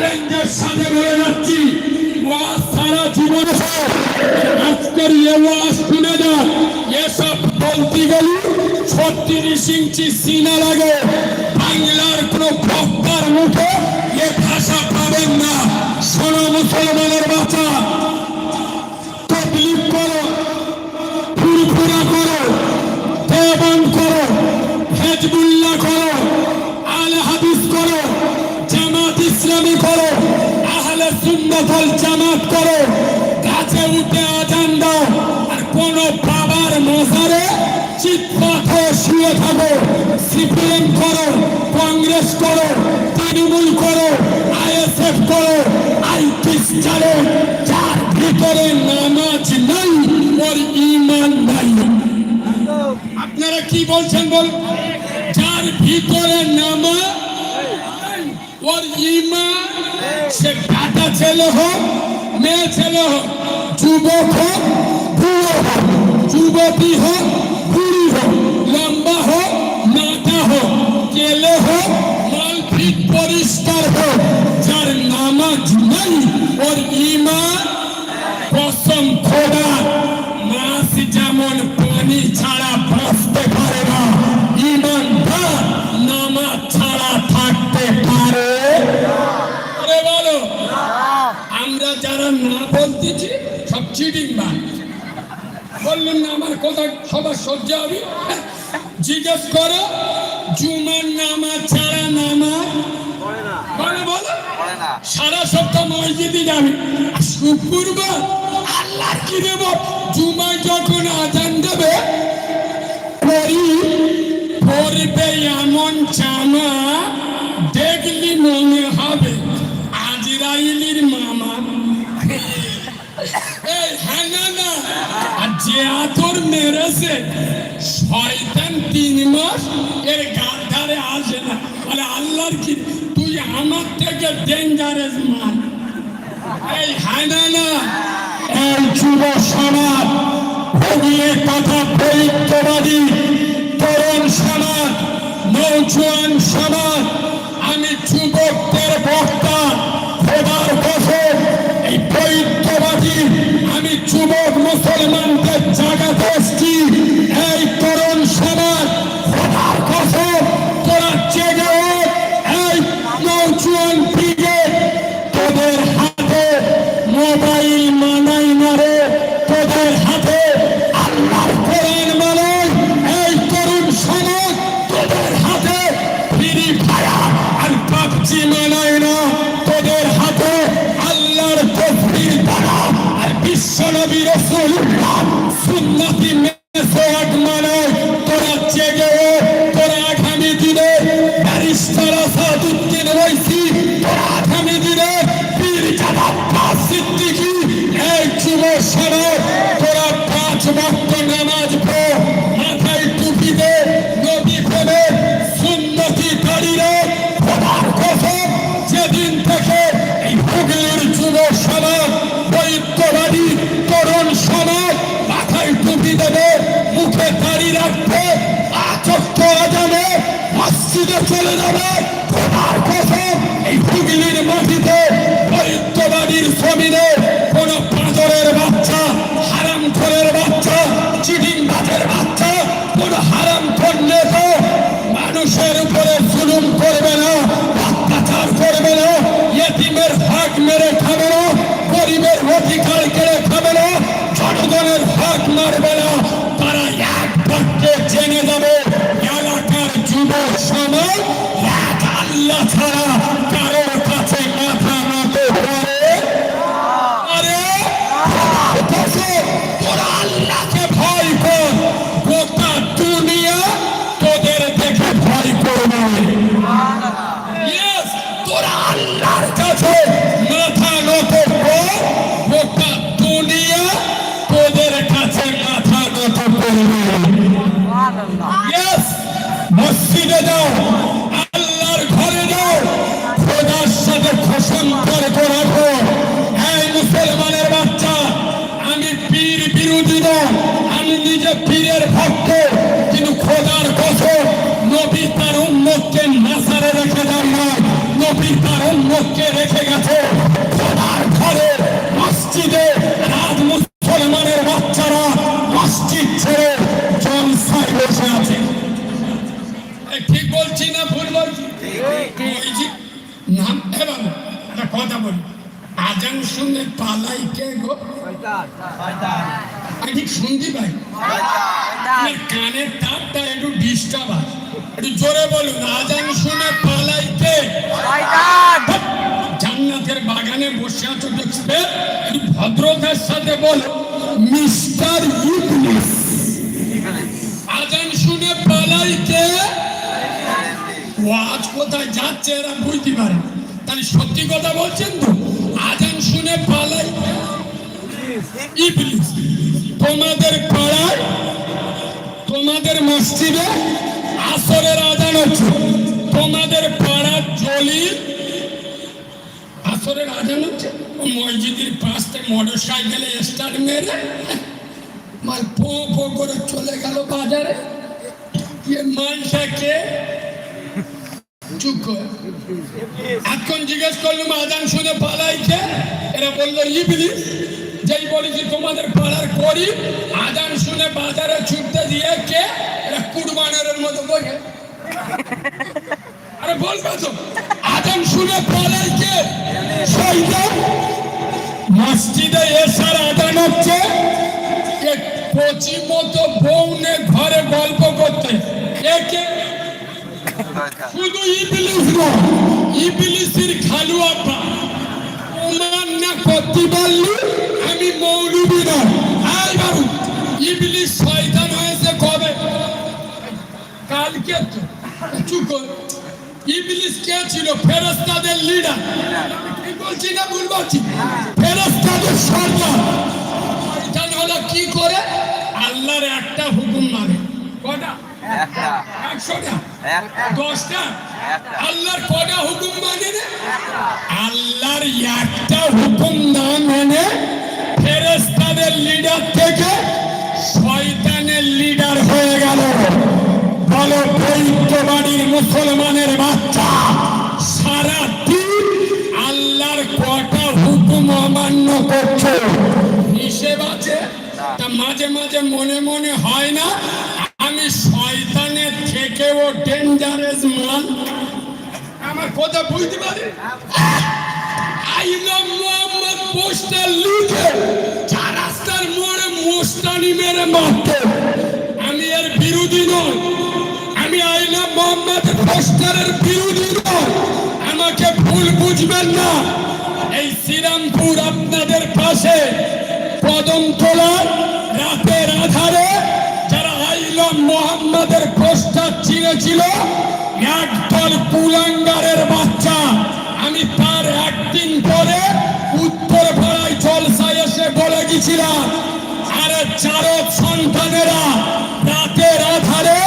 চ্যালেঞ্জের সাথে বলে যাচ্ছি ওয়াজ সারা জীবন আজকের এ ওয়াজ শুনে যান এসব বলতে গেলে ছত্রিশ ইঞ্চি সিনা লাগে। বাংলার কোন বক্তার মুখে এ ভাষা পাবেন না। শোনো মুসলমানের বাচ্চা, তকলিফ করো, ফুরফুরা করো দেবন করো, হেজবুল্লাহ করো। সুন্নতল জামাত করো। গাছে উঠে আজান দাও আর কোন বাবার মজারে চিৎপাত শুয়ে থাকো। সিপিএম করো, কংগ্রেস করো, তৃণমূল করো, আইএসএফ করো আইপিস চালো যার ভিতরে নামাজ নাই, ওর ইমান নাই। আপনারা কি বলছেন বল? যার ভিতরে নামা ওর ইমান সে কাটা ছেলে হোক, মেয়ে ছেলে হোক, যুবক হোক, বুড়ো হোক, যুবতী হোক, বুড়ি হোক, লম্বা হোক নাটা হোক, কেলে হোক মালফিট পরিষ্কার হোক, যার নামাজ নাই, ওর ইমান কসম খোদা বললেন না আমার কথা সবার সহ্য হবে। জিজ্ঞেস করো জুমার নামাজ ছাড়া নামাজ? বলো বলো সারা সপ্তাহ মসজিদে যাবে। শুক্রবার আল্লাহ কি দেব? জুমায় যখন আজান দেবে পরবে এমন জামা দেখলি মনে হবে। আজরাইলির মামা। এই যে আতর মেরেছে, শয়তান তিন মাস এর গাধারে আসে না। বলে, আল্লাহর কি? তুই আমার থেকে ডেঞ্জারাস মান এই হ্যাঁ না এই যুব সমাজ, ভগিয়ে কথা পরিত্রবাদী তরুণ সমাজ নৌজোয়ান সমাজ, আমি যুবকদের বক্তা, খোদার কসম, এই পরিত্রবাদী আমি যুবক মুসলমানদের depois চলে হারাম হারাম নেতা মানুষের উপরে জুলুম করবে না, অত্যাচার করবে না, ইয়েতিমের হক মেরে খাবে না, গরিবের অধিকার কেড়ে খাবে না, জনগণের হক মারবে ያቃለተ যে পীরের ভক্ত কিন্তু খোদার কসম নবী তার উন্মুখকে নাসারে রেখে যান না নবী তার উন্মুখকে রেখে গেছে। খোদার ঘরে, মসজিদে রাজ মুসলমানের বাচ্চারা মসজিদ ছেড়ে জলসায় বসে আছে। ঠিক বলছি না ভুল বলছি? নাম এবার একটা কথা বলি। আজান শুনে পালাই কে গো? ঠিক শুনতে পাই। কানের তারটা একটু ডিস্টার্ব আছে একটু জোরে বলুন আজান শুনে পালাইতে। জান্নাতের বাগানে বসে আছো দেখবে একটু ভদ্রতার সাথে বল মিস্টার ইবলিস। আজান শুনে পালাই কে ও আজ কোথায় যাচ্ছে এরা বুঝতে পারে। তাহলে সত্যি কথা বলছেন তো? আজান শুনে পালাই ইবলিস, তোমাদের পাড়ায়, তোমাদের মসজিদে আসরের আজান হচ্ছে। তোমাদের পাড়ার জলিল আসরের আজান হচ্ছে। মসজিদের পাশ থেকে মোটর সাইকেলে স্টার্ট মেরে, মাল পো পো করে চলে গেল বাজারে। ইয়ে মালটাকে চুপ কর। এখন জিজ্ঞেস করলাম আজান শুনে পালাইছে? এরা বলল ইবলি যেই বলেছি তোমাদের পাড়ার করি আজান শুনে বাজারে ছুটতে দিয়ে কে? কুরবানের মতো বলে আরে বলবে তো আজান শুনে পালাই কে? শয়তান। মসজিদে এসার আজান হচ্ছে কচি মতো বউনে ঘরে গল্প করতে। একে শুধু ইবলিস না ইবলিসের খালু আব্বা। ওমান না করতে পারলি আমি মৌলবি না আই বাবু, ইবলিস শয়তান হয়েছে কবে? কালকে চুপ ইবলিস কে ছিল? ফেরেশতাদের লিডার কি বলছি না ভুল বলছি? ফেরেশতাদের সর্দার। শয়তান হলো কি করে? আল্লাহর একটা হুকুম মানে কটা? একশোটা। দশটা। আল্লাহর কটা হুকুম মানে আল্লাহর একটা হুকুম না মানে ফেরেশতাদের লিডার থেকে শয়তানের লিডার হয়ে গেল। বলো পৈত্যবাড়ির মুসলমানের বাচ্চা সারা দিন আল্লাহর কটা হুকুম অমান্য করছে? হিসেব আছে? তা মাঝে মাঝে মনে মনে হয় না মাল আমার কথা বুঝতে পারে? আইলাম মোহাম্মদ পোস্টার লিখে চার রাস্তার মোড়ে মোস্তানি মেরে মারত। আমি এর বিরোধী নই। আমি আইলাম মোহাম্মদ পোস্টারের বিরোধী নই। আমাকে ভুল বুঝবেন না। এই শ্রীরামপুর আপনাদের পাশে কদম তোলার রাতের আধারে যারা আইলাম মোহাম্মদের পোস্টার চিনেছিল একদল কুলাঙ্গারের বাচ্চা। আমি তার একদিন পরে উত্তর ভাড়ায় জলসায় এসে বলে গেছিলাম, আরে চারক সন্তানেরা, রাতের আধারে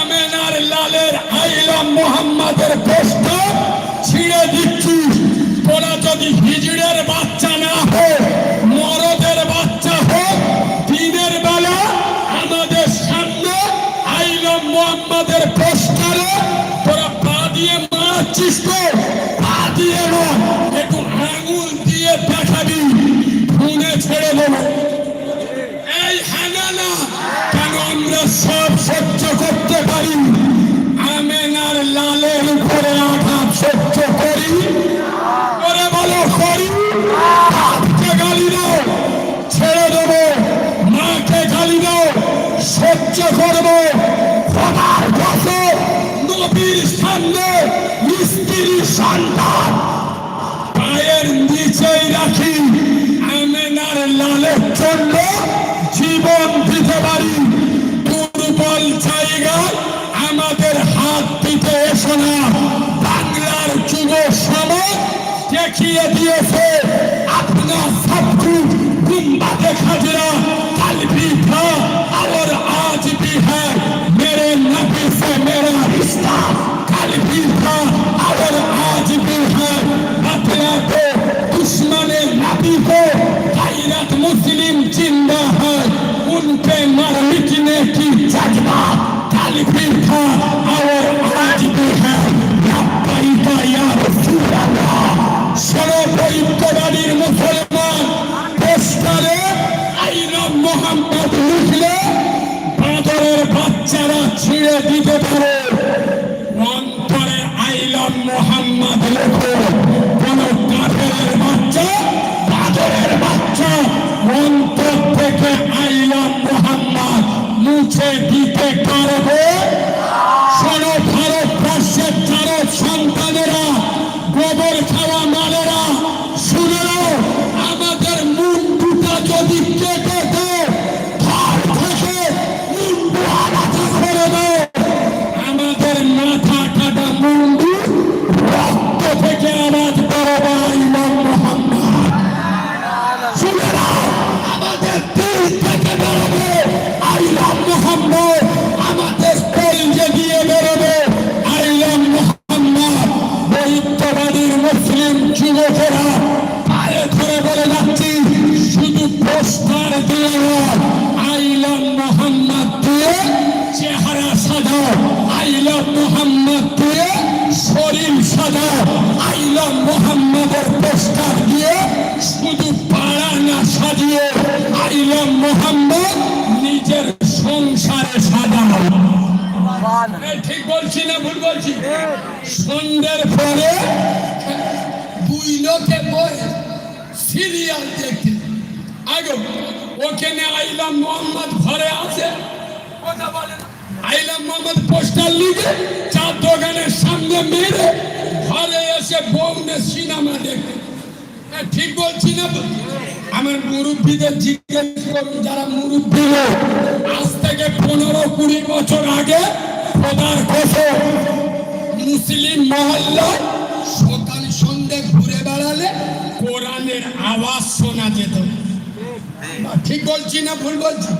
আমেনার লালের আইলাম মোহাম্মদের পোস্টার করে ছেড়ে দেবো মাকে গালি দাও সহ্য করব। খোদার কাছে নবীর সন্তান। পায়ের নিচেই রাখি আমেনার লালের জন্য জীবন দিতে পারি। দুর্বল জায়গায় আমাদের হাত দিতে এসো না। বাংলার যুব দেখিয়ে দিয়েছে আপনার করে দিতে পারে অন্তরে আইলাম মোহাম্মদ লেখো। কোন কাঠের বাচ্চা? বাদরের বাচ্চা। অন্তর থেকে আইলাম মোহাম্মদ। মুছে দিতে পারব? দিয়ে চেহারা সাজাও আইলাম মোহাম্মদ দিয়ে শরীর সাজাও আইলাম মোহাম্মদের পোস্টার দিয়ে শুধু পাড়া না সাজিয়ে আইলাম মোহাম্মদ নিজের সংসারে সাজাও। ঠিক বলছি না ভুল বলছি? সন্ধ্যের পরে দুই লোকে বসে সিরিয়াল দেখতে আগে ওখানে আইলাম মোহাম্মদ ঘরে আছে। আইলাম মোহাম্মদ পোস্টার লিখে চার দোকানের সামনে মেরে ঘরে এসে বউনে সিনেমা দেখতে এ, ঠিক বলছি না আমার মুরব্বীদের জিজ্ঞেস করুন যারা মুরব্বী আজ থেকে পনেরো কুড়ি বছর আগে খোদার কসম মুসলিম মহল্লায় সকাল সন্ধ্যে ঘুরে বেড়ালে কোরআনের আওয়াজ শোনা যেত ঠিক বলছি না ভুল বলছি?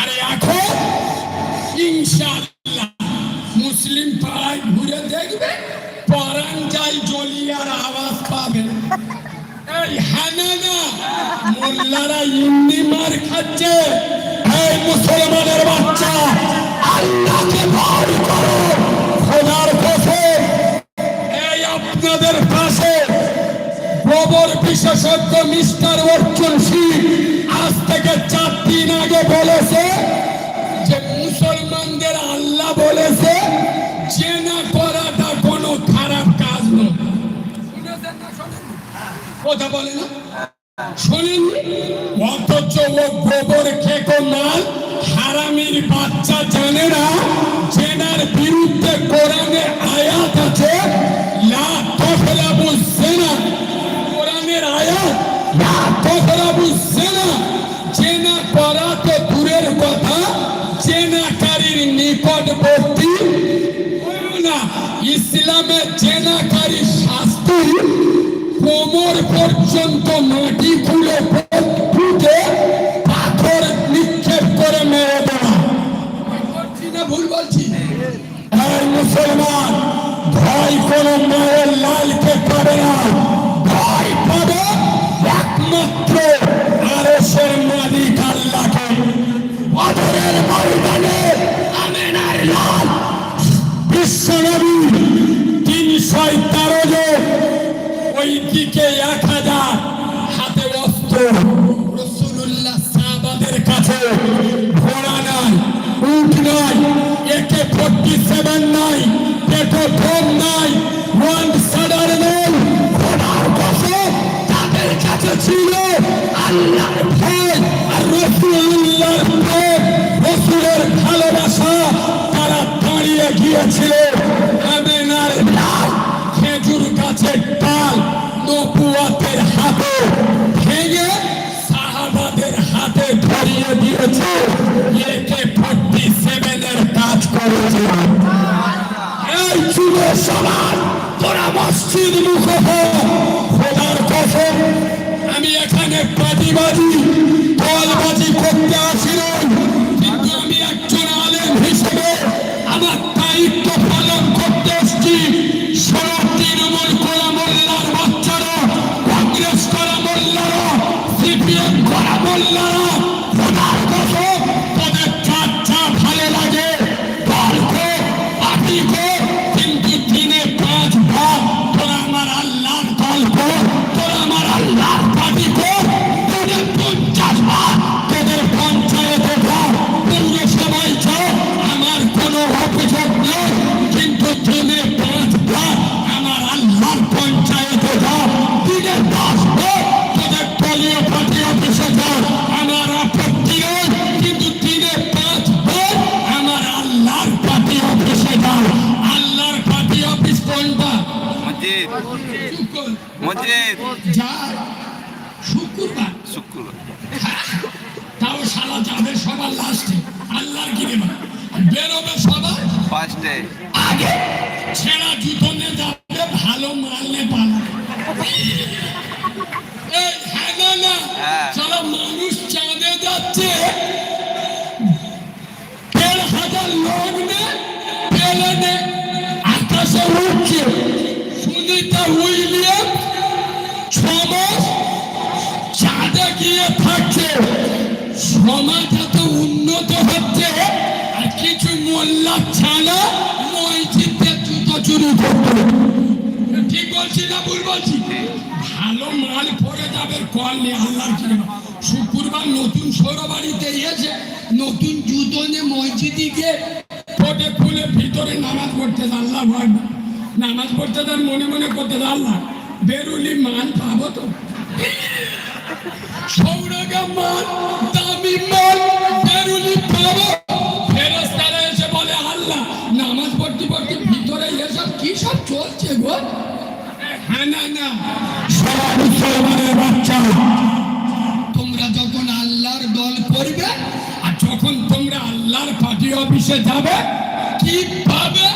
আরে এখন ইনশাআল্লাহ মুসলিম পাড়ায় ঘুরে দেখবে পরাণ যাই জলিয়ার আওয়াজ পাবে। এই হানানা, মোল্লারা ইন্নি মার খাচ্ছে। এই মুসলমানের বাচ্চা, আল্লাহকে ভয় করো, খোদার কসম এই আপনাদের পাশে গোবর বিশেষজ্ঞ মিস্টার অর্জুন সিং। আজ থেকে চার দিন আগে বলেছে যে মুসলমানদের আল্লাহ বলেছে জেনা করাটা কোনো খারাপ কাজ নয়? কথা বলে না অথচ ও গোবর খেকো মাল হারামির বাচ্চা জানে না, জেনার বিরুদ্ধে কোরআনে আয়াত আছে, লা কোরআনের আয়াত লা তফলাবু জেনা জেনা করা তো দূরের কথা, জেনাকারীর নিকটবর্তী। না ইসলামে জেনাকারীর শাস্তি কোমর পর্যন্ত মাটি খুলে ফুটে পাথর নিক্ষেপ করে মেরে দেওয়া। না, ভুল বলছি। মুসলমান, ভয় কোন মায়ের লালকে পাবে না। অদরের ময়দানে তিনশো তেরো জন ওই দিকে এক হাজার হাতে অস্ত্র রসুল্লাহ সাহাবাদের কাছে ঘোড়া নাই। উঠ নাই, একে ফোর্টি সেভেন নাই পেটো বোম নাই, ওয়ান সাডার নেই ঘোড়ার তাদের কাছে ছিল আল্লাহর লাল খেজুর গাছের ডাল নবুয়াতের হাতে ভেঙে সাহাবাদের হাতে ধরিয়ে দিয়েছে। একে ফোর্টি সেভেনের কাজ করেছে। এই যুব সমাজ, তোরা মসজিদ মুখ। খোদার কসম, আমি এখানে পাটিবাজি দলবাজি করতে আসিলাম যায় শুক্রবার। শুক্রবার। তাও সারা যাবে সবার লাস্টে আল্লাহর গিরে বেরোবে সবার ফার্স্টে আগে। ছেঁড়া জুতো নিয়ে যাবে ভালো মাল নিয়ে পালাবে এই হ্যাঁ। মানুষ চাঁদে যাচ্ছে। দেড় হাজার লোক নে প্লেনে আকাশে উঠছে সুনিতা উইলিয়াম সমাজ এত উন্নত হচ্ছে। আর কিছু মোল্লা ছাড়া মসজিদে জুতো চুরি করতো ঠিক বলছি না ভুল বলছি? ভালো মাল পরে যাবে কল নিয়ে আল্লাহর শুক্রবার নতুন সৌরবাড়িতে এসে নতুন জুতো নিয়ে মসজিদে গিয়ে ফোটে খুলে ভিতরে নামাজ পড়তে আল্লাহ ভয় নামাজ পড়তে তার মনে মনে করতে আল্লাহ, বেরুলি মাল পাবো তো? সৌরগা মাল দামি মাল বেরুলি এসে বলে, আল্লাহ, নামাজ পড়তে পড়তে ভিতরে এসব কি সব চলছে গো? হ্যাঁ না না। সারা মুসলমানের বাচ্চা। তোমরা যখন আল্লাহর দল করবে, আর যখন তোমরা আল্লাহর পার্টি অফিসে যাবে, কি পাবে?